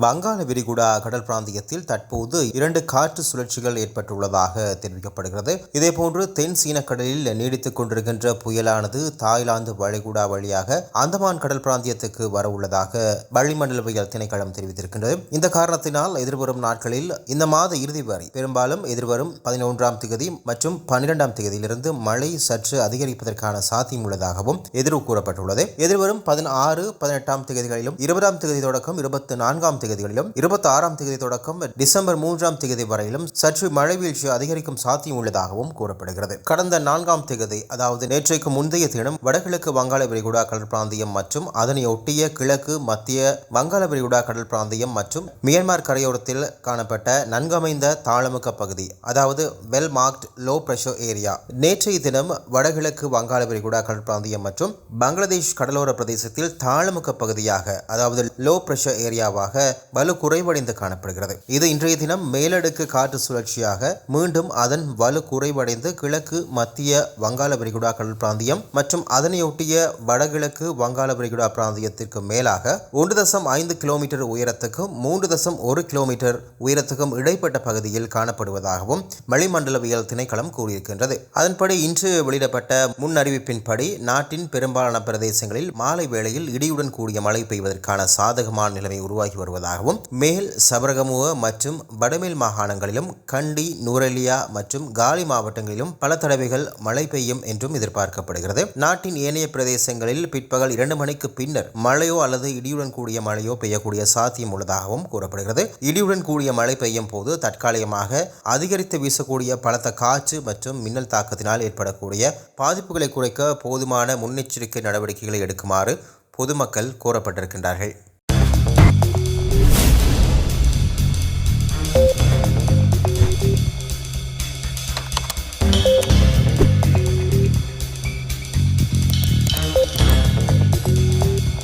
வங்காள விரிகுடா கடல் பிராந்தியத்தில் தற்போது இரண்டு காற்று சுழற்சிகள் ஏற்பட்டுள்ளதாக தெரிவிக்கப்படுகிறது. இதேபோன்று தென் சீன கடலில் நீடித்துக் கொண்டிருக்கின்ற புயலானது தாய்லாந்து வளைகுடா வழியாக அந்தமான் கடல் பிராந்தியத்துக்கு வர உள்ளதாக வளிமண்டலவியல் திணைக்களம் தெரிவித்திருக்கின்றது. இந்த காரணத்தினால் எதிர்வரும் நாட்களில் இந்த மாத இறுதி வரை பெரும்பாலும் எதிர்வரும் பதினொன்றாம் திகதி மற்றும் பன்னிரெண்டாம் தேதியிலிருந்து மழை சற்று அதிகரிப்பதற்கான சாத்தியம் உள்ளதாகவும் எதிர்வு கூறப்பட்டுள்ளது. எதிர்வரும் பதினாறு பதினெட்டாம் தேதிகளிலும் இருபதாம் தேதி தொடக்கம் இருபத்தி நான்காம் தேதிகளிலும் இருபத்தி ஆறாம் தேதி தொடக்கம் டிசம்பர் மூன்றாம் தேதி வரையிலும் சற்று மழை வீழ்ச்சி அதிகரிக்கும் சாத்தியம் உள்ளதாகவும் கூறப்படுகிறது. கடந்த நான்காம் தேதி அதாவது நேற்றைக்கு முந்தைய தினம் வடகிழக்கு வங்காள விரிகுடா கடல் பிராந்தியம் மற்றும் அதனை ஒட்டிய கிழக்கு மத்திய வங்காள விரிகுடா கடல் பிராந்தியம் மற்றும் மியான்மர் கரையோரத்தில் காணப்பட்ட நன்கமைந்த தாளமுக பகுதி அதாவது well marked low pressure area நேற்றைய தினம் வடகிழக்கு வங்காள விரிகுடா கடல் பிராந்தியம் மற்றும் பங்களாதேஷ் கடலோர பிரதேசத்தில் தாளமுக பகுதியாக அதாவது லோ பிரஷர் ஏரியாவாக வலு குறைவடைந்து காணப்படுகிறது. இது இன்றைய தினம் மேலடுக்கு காற்று சுழற்சியாக மீண்டும் அதன் வலு குறைவடைந்து கிழக்கு மத்திய வங்காள விரிகுடா கடல் பிராந்தியம் மற்றும் அதனையொட்டிய வடகிழக்கு வங்காள விரிகுடா பிராந்தியத்திற்கு மேலாக ஒன்று தசம் ஐந்து கிலோமீட்டர் உயரத்துக்கும் மூன்று தசம் ஒரு கிலோமீட்டர் உயரத்துக்கும் இடைப்பட்ட பகுதியில் காணப்படுவதாகவும் வளிமண்டலவியல் திணைக்களம் கூறியிருக்கின்றது. அதன்படி இன்று வெளியிடப்பட்ட முன் அறிவிப்பின்படி நாட்டின் பெரும்பாலான பிரதேசங்களில் மாலை வேளையில் இடியுடன் கூடிய மழை பெய்வதற்கான சாதகமான நிலைமை உருவாகி வருவதாகவும் மேல் சபரகமுவ மற்றும் வடமேல் மாகாணங்களிலும் கண்டி நூரெலியா மற்றும் காலி மாவட்டங்களிலும் பல தடவைகள் மழை பெய்யும் என்றும் எதிர்பார்க்கப்படுகிறது. நாட்டின் ஏனைய பிரதேசங்களில் பிற்பகல் இரண்டு மணிக்கு பின்னர் மழையோ அல்லது இடியுடன் கூடிய மழையோ பெய்யக்கூடிய சாத்தியம் உள்ளதாகவும் கூறப்படுகிறது. இடியுடன் கூடிய மழை பெய்யும் போது தற்காலிகமாக அதிகரித்து வீசக்கூடிய பலத்த காற்று மற்றும் மின்னல் தாக்கத்தினால் ஏற்படக்கூடிய பாதிப்புகளை குறைக்க போதுமான முன்னெச்சரிக்கை நடவடிக்கைகளை எடுக்குமாறு பொதுமக்கள் கோரப்பட்டிருக்கின்றார்கள்.